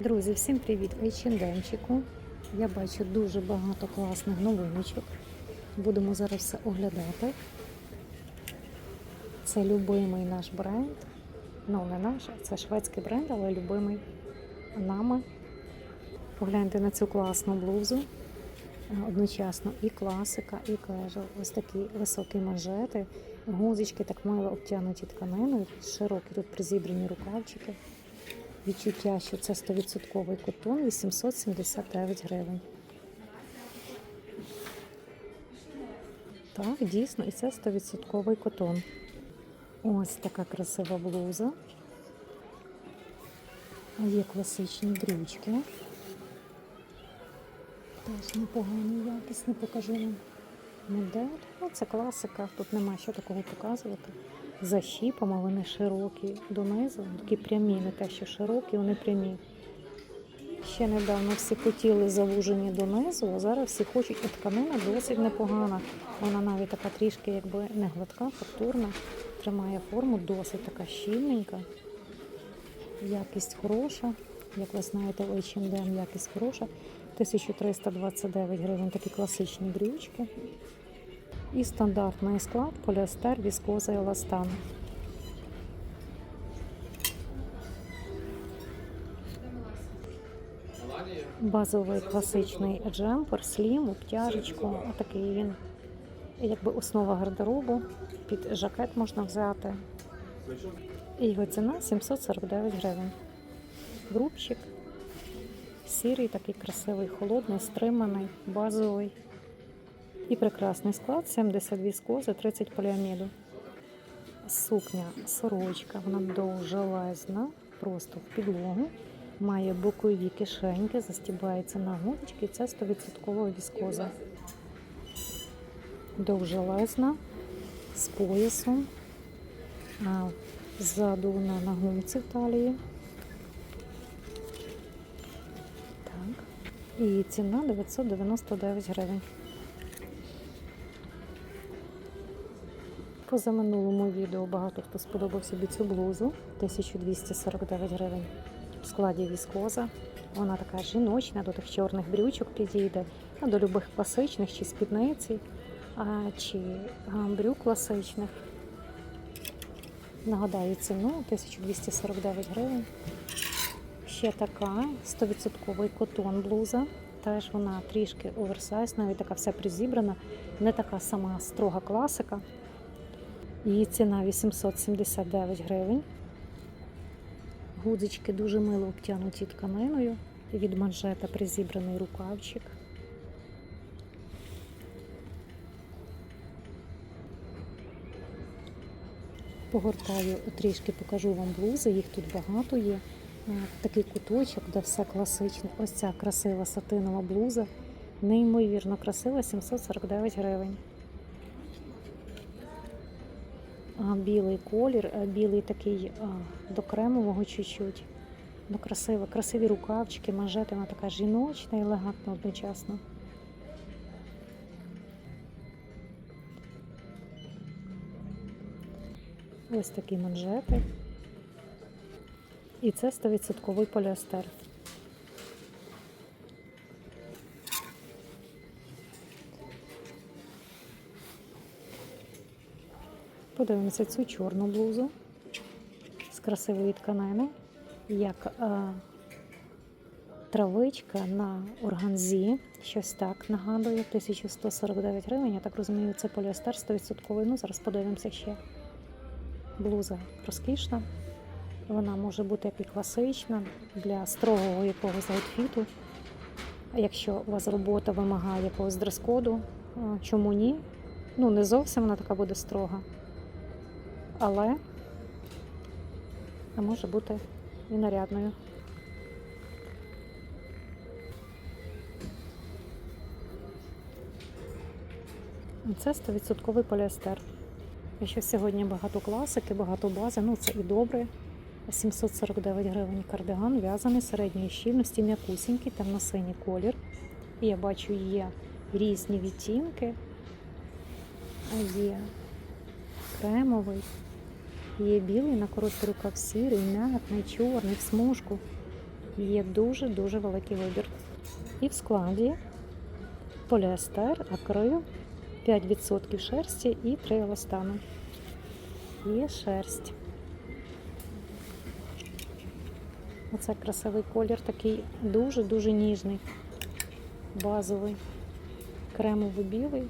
Друзі, всім привіт! H&M-чику. Я бачу дуже багато класних новиночок. Будемо зараз все оглядати. Це любимий наш бренд. Ну, не наш, це шведський бренд, але любимий нами. Погляньте на цю класну блузу. Одночасно і класика, і кежуал. Ось такі високі манжети, гузички так мило обтянуті тканиною, широкі тут призібрані рукавчики. Відчуття, що це 100% котон 879 гривень. Так, дійсно, і це 100% котон. Ось така красива блуза. Є класичні брючки. Теж непогані, якісні, покажу вам модель. Ну, це класика, тут нема що такого показувати. За щіпами вони широкі донизу, такі прямі, не те, що широкі, вони прямі. Ще недавно всі хотіли завужені донизу, а зараз всі хочуть, а тканина досить непогана. Вона навіть така трішки якби не гладка, фактурна, тримає форму, досить така щільненька. Якість хороша. Як ви знаєте, у H&M якість хороша. 1329 гривень такі класичні брючки. І стандартний склад поліестер, віскоза і еластан. Базовий класичний джемпер, слім, обтяжечку. Отакий він, якби основа гардеробу. Під жакет можна взяти. І його ціна 749 гривень. Грубчик. Сірий, такий красивий, холодний, стриманий, базовий. І прекрасний склад 70 віскози, 30 поліаміду. Сукня, сорочка, вона довжелезна, просто в підлогу. Має бокові кишеньки, застібається на гудочки. Це 100% віскоза. Довжелезна, з поясом. Ззаду вона на гумці в талії. Так. І ціна 999 гривень. Позаминулому відео багато хто сподобав собі цю блузу 1249 гривень. В складі віскоза. Вона така жіночна, до тих чорних брючок підійде, до любих класичних чи спідниці, чи брюк класичних. Нагадаю, ціну 1249 гривень. Ще така 100% котон блуза. Теж вона трішки оверсайз, навіть така вся призібрана, не така сама строга класика. Її ціна 879 гривень. Гудзички дуже мило обтянуті тканиною. Від манжета призібраний рукавчик. Погортаю трішки покажу вам блузи, їх тут багато є. Е, Такий куточок, де все класичне. Ось ця красива сатинова блуза. Неймовірно красива, 749 гривень. Білий колір, білий такий до кремового чуть-чуть. Ну, красиво, красиві рукавчики, манжети, вона така жіночна і елегантна одночасно. Ось такі манжети. І це 100% поліестер. Подивимося цю чорну блузу з красивої тканини, як е, травичка на органзі. Щось так нагадує. 1149 гривень. Я так розумію, це поліестер 100%. Ну, зараз подивимося ще. Блуза розкішна. Вона може бути як і класична для строгого якогось аутфіту. Якщо у вас робота вимагає якогось дрес-коду, е, чому ні? Ну, не зовсім вона така буде строга але може бути і нарядною. Це 100% поліестер. Якщо сьогодні багато класики, багато бази, ну це і добре. 749 гривень кардиган, в'язаний середньої щільності, м'якусінький, темно-синій колір. І я бачу, є різні відтінки, є кремовий, Є білий на короткий рукав сірий, м'ятний, чорний, в смужку. Є дуже-дуже великий вибір. І в складі поліестер, акрил, 5% шерсті і 3 еластану. Є шерсть. Оце красивий колір, такий дуже-дуже ніжний, базовий, кремово-білий.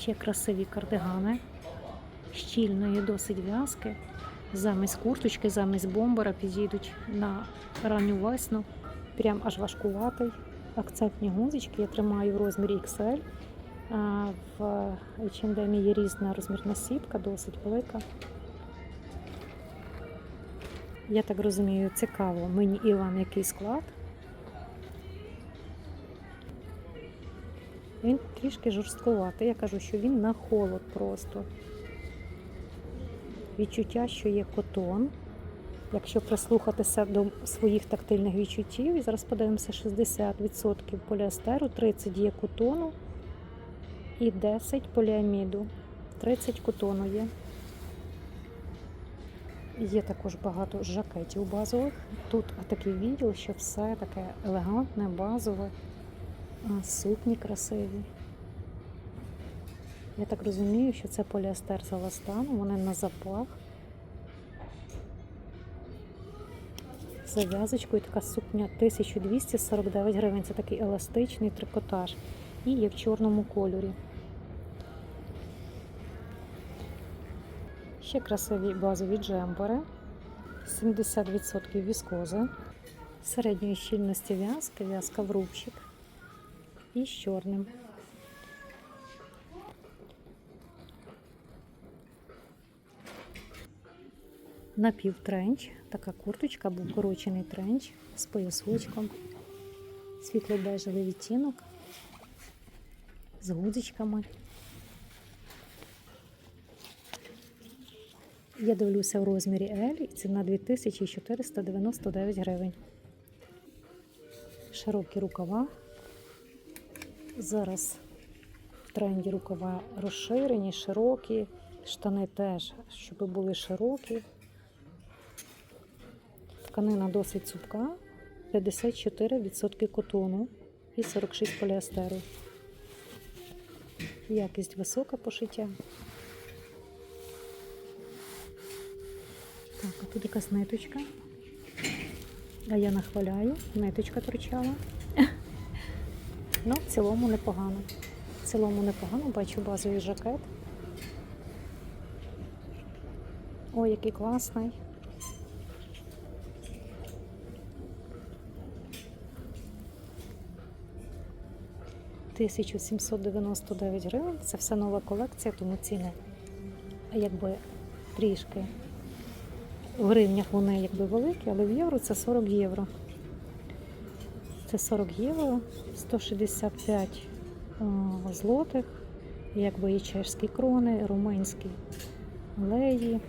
Ще красиві кардигани, щільної досить в'язки. Замість курточки, замість бомбера підійдуть на ранню весну. Прям аж важкуватий. Акцентні гузички я тримаю в розмірі XL. В H&M є різна розмірна сітка, досить велика. Я так розумію, цікаво мені і вам який склад. Він трішки жорсткуватий. Я кажу, що він на холод просто. Відчуття, що є котон. Якщо прислухатися до своїх тактильних відчуттів, і зараз подивимося 60% поліестеру, 30% є котону і 10 поліаміду. 30 котону є. Є також багато жакетів базових. Тут такий відділ, що все таке елегантне, базове, сукні красиві. Я так розумію, що це поліестер з еластану, вони на запах. Зав'язочкою така сукня 1249 гривень. Це такий еластичний трикотаж. І є в чорному кольорі. Ще красиві базові джемпери. 70% віскози. Середньої щільності в'язки, в'язка в рубчик. І з чорним. Напівтренч, така курточка, був корочений тренч з поясочком, світло-бежевий відтінок з гудзичками. Я дивлюся в розмірі L і ціна 2499 гривень. Широкі рукава. Зараз в тренді рукава розширені, широкі, штани теж, щоб були широкі. Тканина досить цупка, 54% котону і 46 поліестеру. Якість висока пошиття. Так, а тут якась ниточка. А я нахваляю, ниточка торчала. Ну, в цілому непогано. В цілому непогано, бачу базовий жакет. Ой, який класний. Тисячу 799 гривень. Це все нова колекція, тому ціни якби трішки в гривнях вони якби великі, але в євро це 40 євро. Це 40 євро, 165 злотих, якби і чешські крони, румунські леї.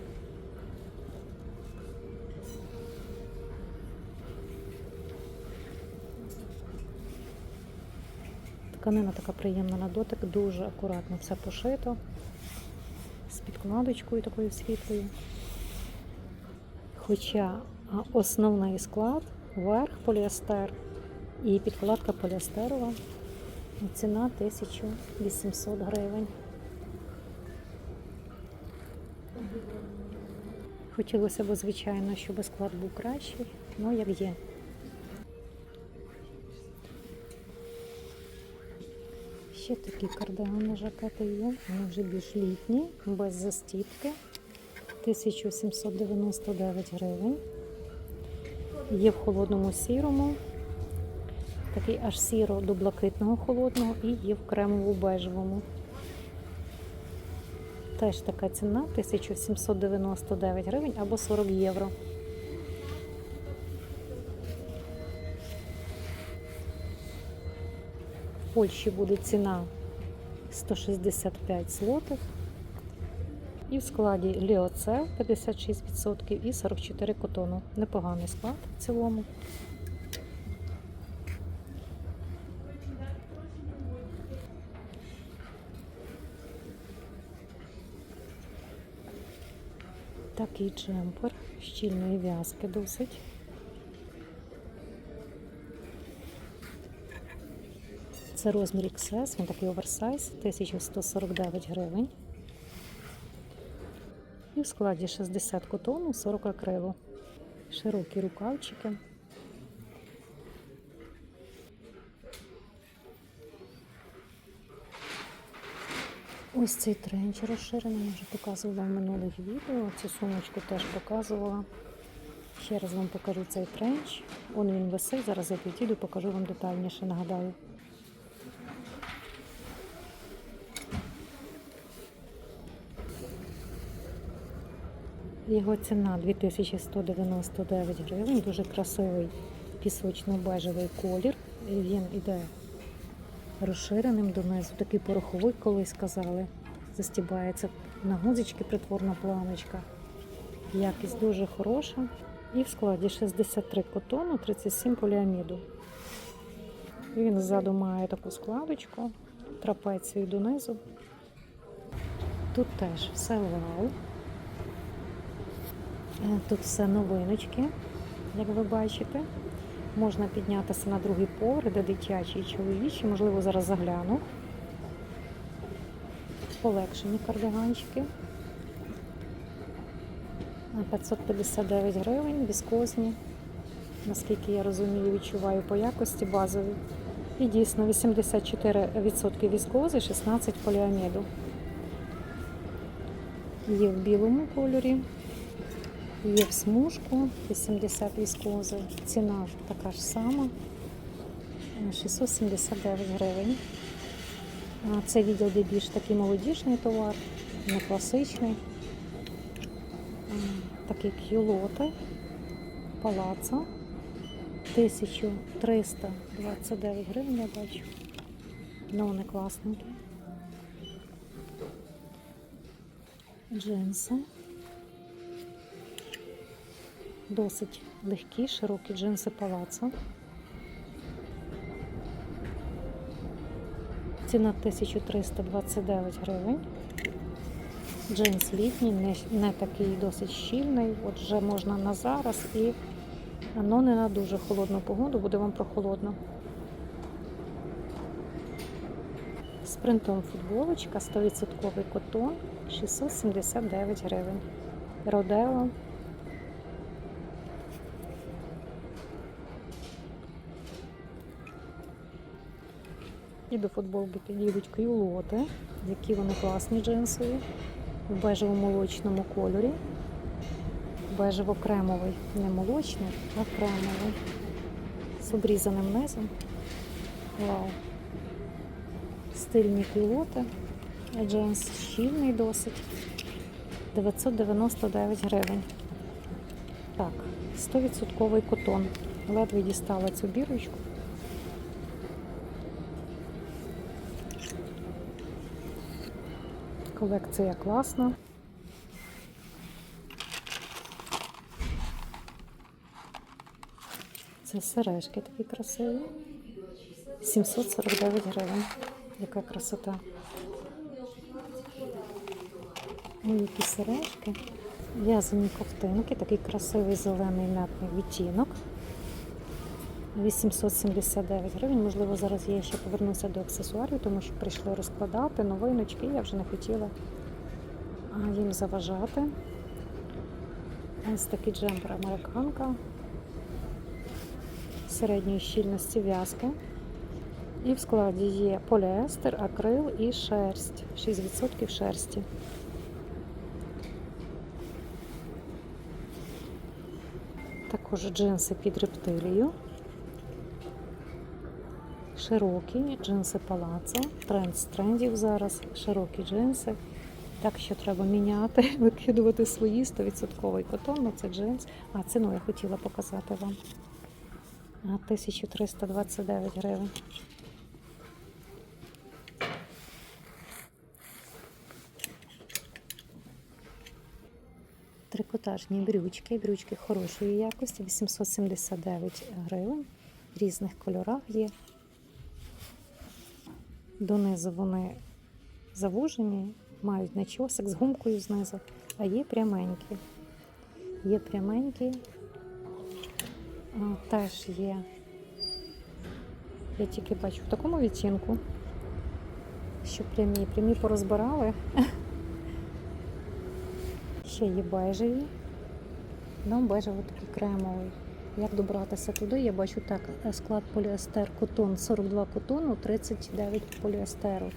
Тканина така приємна на дотик, дуже акуратно все пошито, з підкладочкою такою світлою. Хоча основний склад верх поліестер і підкладка поліестерова. Ціна 1800 гривень. Хотілося б, звичайно, щоб склад був кращий, але як є. Ще такі кардигани жакети є, вони вже більш літні, без застіпки. 1799 гривень. Є в холодному сірому, такий аж сіро до блакитного холодного і є в кремово бежевому. Теж така ціна 1799 гривень або 40 євро. В Польщі буде ціна 165 злотих. І в складі Ліоце 56% і 44 котону. Непоганий склад в цілому. Такий джемпер щільної в'язки досить. Це розмір XS, він такий оверсайз, 1149 гривень. І в складі 60 котону, 40 акрилу. Широкі рукавчики. Ось цей тренч розширений, я вже показувала в минулих відео. Цю сумочку теж показувала. Ще раз вам покажу цей тренч. Он він висить. Зараз я підійду, покажу вам детальніше, нагадаю. Його ціна 2199 гривень, дуже красивий пісочно-бежевий колір. Він іде розширеним донизу, такий пороховий, колись казали. Застібається на гузички притворна планочка. Якість дуже хороша. І в складі 63 котону, 37 поліаміду. Він ззаду має таку складочку, трапецію донизу. Тут теж все вау. Е, Тут все новиночки, як ви бачите. Можна піднятися на другий поверх, де дитячі і чоловічі. Можливо, зараз загляну. Полегшені кардиганчики. 559 гривень, віскозні. Наскільки я розумію, відчуваю по якості базові. І дійсно 84% віскози, 16 поліаміду. Є в білому кольорі. Є в смужку 80 віскози. Ціна така ж сама. е, 679 гривень. Це відділ, де більш такий молодіжний товар, не класичний. Такі кюлоти, палацо. 1329 гривень я бачу. Ну, вони класненькі. Джинси. Досить легкі, широкі джинси палацо. Ціна 1329 гривень. Джинс літній, не, не такий досить щільний. От вже можна на зараз і ну, не на дуже холодну погоду, буде вам прохолодно. З принтом футболочка 100% котон 679 гривень. Родео І до футболки підійдуть кюлоти, які вони класні джинсові, в бежево-молочному кольорі. Бежево-кремовий, не молочний, а кремовий. З обрізаним низом. Вау. Стильні кюлоти. Джинс щільний досить. 999 гривень. Так, 100% котон. Ледве дістала цю бірочку. Колекція класна. Це сережки такі красиві. 749 гривень. Яка красота. Ой, які сережки. В'язані ковтинки, такий красивий зелений м'ятний відтінок. 879 гривень. Можливо, зараз я ще повернуся до аксесуарів, тому що прийшли розкладати новиночки. Я вже не хотіла їм заважати. Ось такий джемпер американка середньої щільності в'язки. І в складі є поліестер, акрил і шерсть. 6% шерсті. Також джинси під рептилію. Широкі джинси палацо. Тренд з трендів зараз. Широкі джинси. Так що треба міняти, викидувати свої 100% котон, ну це джинс. А ціну я хотіла показати вам. 1329 гривень. Трикотажні брючки, брючки хорошої якості, 879 гривень. В різних кольорах є. Донизу вони завужені, мають начосик з гумкою знизу, а є пряменькі. Є пряменькі. Теж є. Я тільки бачу в такому відтінку, що прямі, прямі порозбирали. Ще є бежеві. Ну, бежевий такий кремовий. Як добратися туди? Я бачу так, е, склад поліестер котон 42 котону, 39 поліестеру.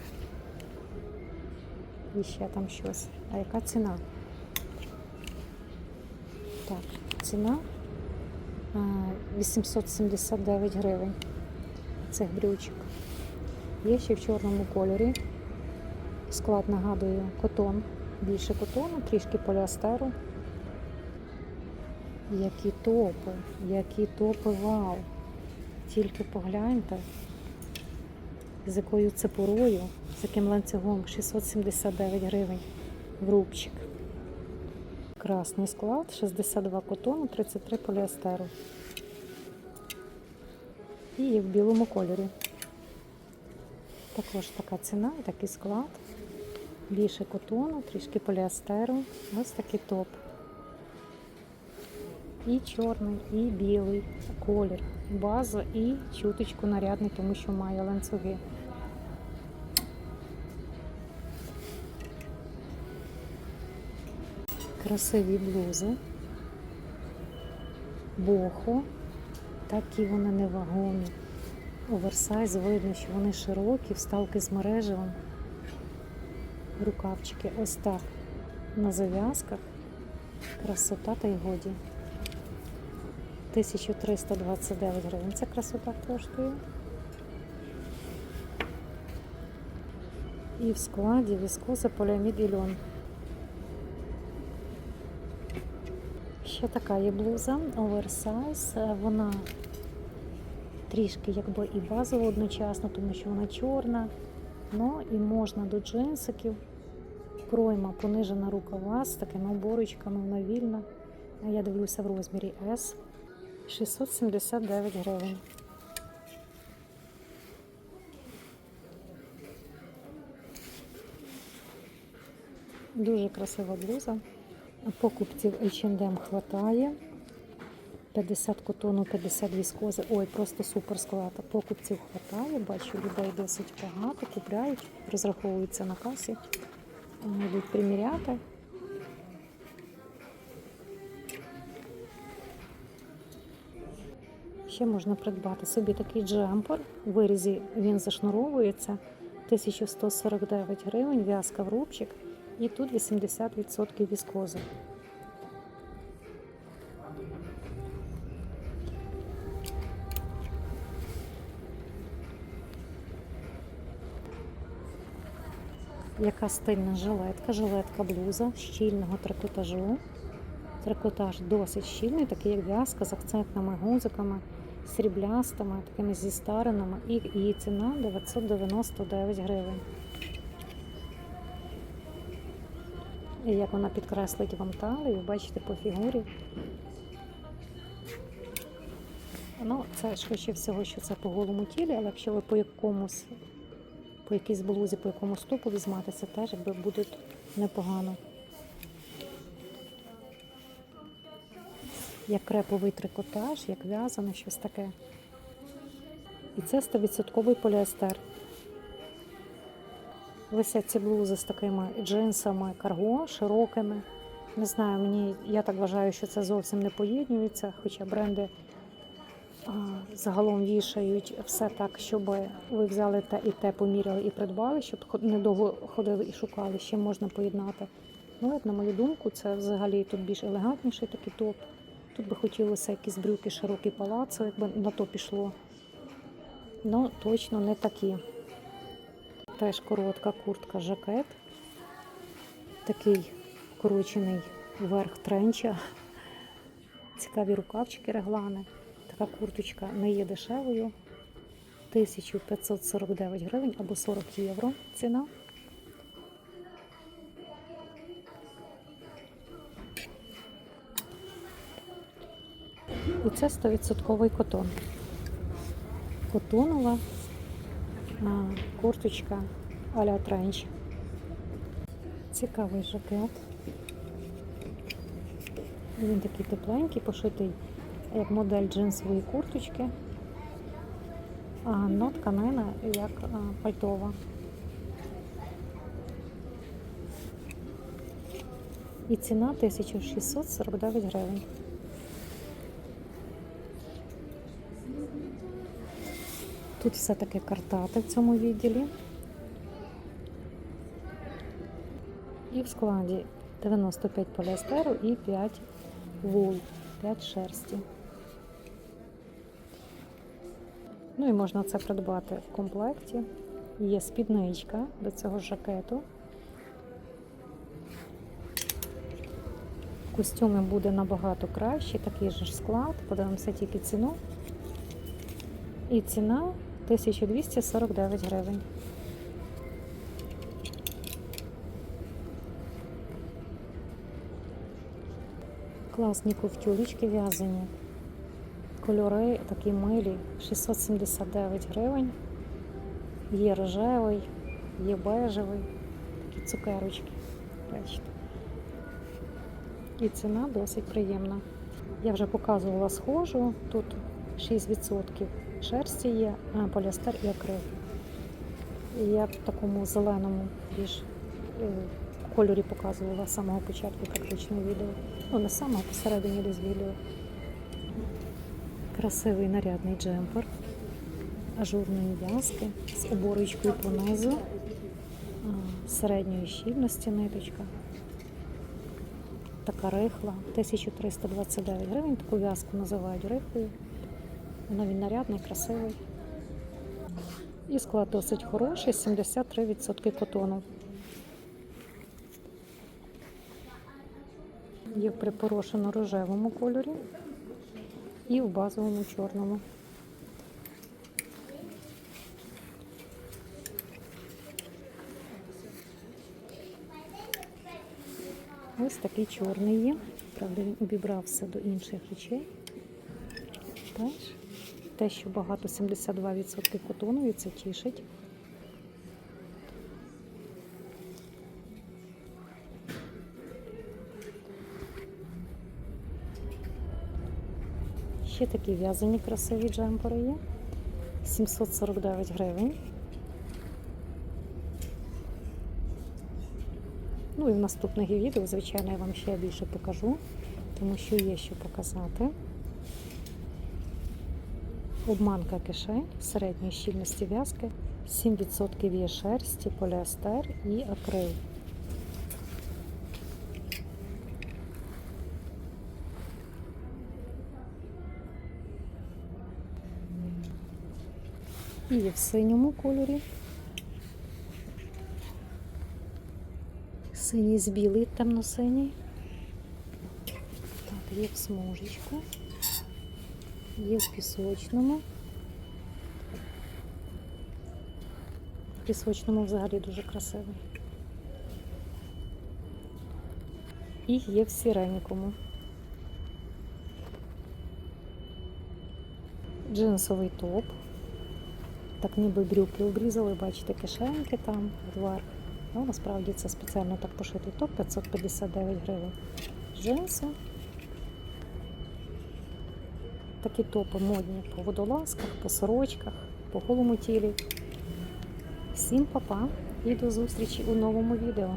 І ще там щось. А яка ціна? Так, ціна 879 гривень цих брючок. Є ще в чорному кольорі. Склад нагадую котон. Більше котону, трішки поліастеру. Які топи, які топи, вау! Тільки погляньте, з якою цепурою, з яким ланцюгом 679 гривень в рубчик. Красний склад, 62 котону, 33 поліестеру. І в білому кольорі. Також така ціна і такий склад. Більше котону, трішки поліестеру. Ось такий топ. І чорний, і білий колір. База і чуточку нарядний, тому що має ланцюги. Красиві блузи. Бохо. Такі вони невагомі. Оверсайз видно, що вони широкі, вставки з мережевим. Рукавчики ось так на зав'язках. Красота та й годі. 1329 гривень. Ця красота коштує. І в складі віскоза поліамід і льон. Ще така є блуза, оверсайз. Вона трішки якби і базова одночасно, тому що вона чорна. Ну і можна до джинсиків. Пройма понижена рукава з такими оборочками, вона вільна. Я дивлюся в розмірі S. 679 гривень. Дуже красива блуза. Покупців H&M хватає. 50 котону, 50 віскози. Ой, просто супер склад. Покупців хватає. Бачу, людей досить багато, купляють, розраховуються на касі, йдуть приміряти. Ще можна придбати собі такий джемпер. У вирізі він зашнуровується. 1149 гривень, в'язка в рубчик. І тут 80% віскози. Яка стильна жилетка, жилетка блуза щільного трикотажу. Трикотаж досить щільний, такий як в'язка з акцентними гузиками, сріблястими, такими зі старинами. І її ціна 999 гривень. І як вона підкреслить вам талію, бачите по фігурі. Ну, це швидше всього, що це по голому тілі, але якщо ви по якомусь, по якійсь блузі, по якомусь топу візьмете, теж якби буде непогано. Як креповий трикотаж, як в'язане, щось таке. І це 100% поліестер. Висять ці блузи з такими джинсами карго широкими. Не знаю, мені я так вважаю, що це зовсім не поєднюється, хоча бренди а, загалом вішають все так, щоб ви взяли те і те, поміряли і придбали, щоб недовго ходили і шукали, з чим можна поєднати. Ну, на мою думку, це взагалі тут більш елегантніший такий топ. Тут би хотілося якісь брюки, широкі палацо, якби на то пішло. Ну, точно не такі. Теж коротка куртка, жакет. Такий вкорочений верх тренча. Цікаві рукавчики реглани. Така курточка не є дешевою. 1549 гривень або 40 євро ціна. Це 100% котон. Котонова курточка а-ля тренч. Цікавий жакет. Він такий тепленький, пошитий як модель джинсової курточки. А но тканина як пальтова. І ціна 1649 гривень. Тут все таки картати в цьому відділі. І в складі 95 поліестеру і 5 вул, 5 шерсті. Ну і можна це придбати в комплекті. Є спідничка до цього жакету. Костюми буде набагато краще, такий же ж склад. Подивимося тільки ціну. І ціна 1249 гривень. Класні ковтюлечки в'язані. Кольори такі милі, 679 гривень. Є рожевий, є бежевий, такі цукерочки. Бачите. І ціна досить приємна. Я вже показувала схожу, тут 6% шерсті є, поліестер і акрил. І я в такому зеленому більш е, кольорі показувала з самого початку практично відео. Ну, не з самого посередині десь відео. Красивий нарядний джемпер, ажурної в'язки з оборочкою понизу, середньої щільності ниточка. Така рихла, 1329 гривень. Таку в'язку називають рихлою. Вона він нарядний, красивий. І склад досить хороший, 73% котону. Є в припорошено рожевому кольорі і в базовому чорному. Ось такий чорний є. Правда, він обібрався до інших речей. Теж те, що багато 72% котону, і це тішить. Ще такі в'язані красиві джемпери є. 749 гривень. Ну і в наступних відео, звичайно, я вам ще більше покажу, тому що є що показати. Обманка кишень середньої щільності в'язки, 7% є шерсті, поліестер і акрил. І в синьому кольорі. Синій з білий, темно-синій. Так, є в смужечку. Є в пісочному. В пісочному взагалі дуже красивий. І є в сіренькому. Джинсовий топ. Так ніби брюки обрізали, бачите, кишеньки там вверх. Ну, насправді це спеціально так пошитий топ 559 гривень. Джинси. Такі топи модні по водолазках, по сорочках, по голому тілі. Всім па-па і до зустрічі у новому відео.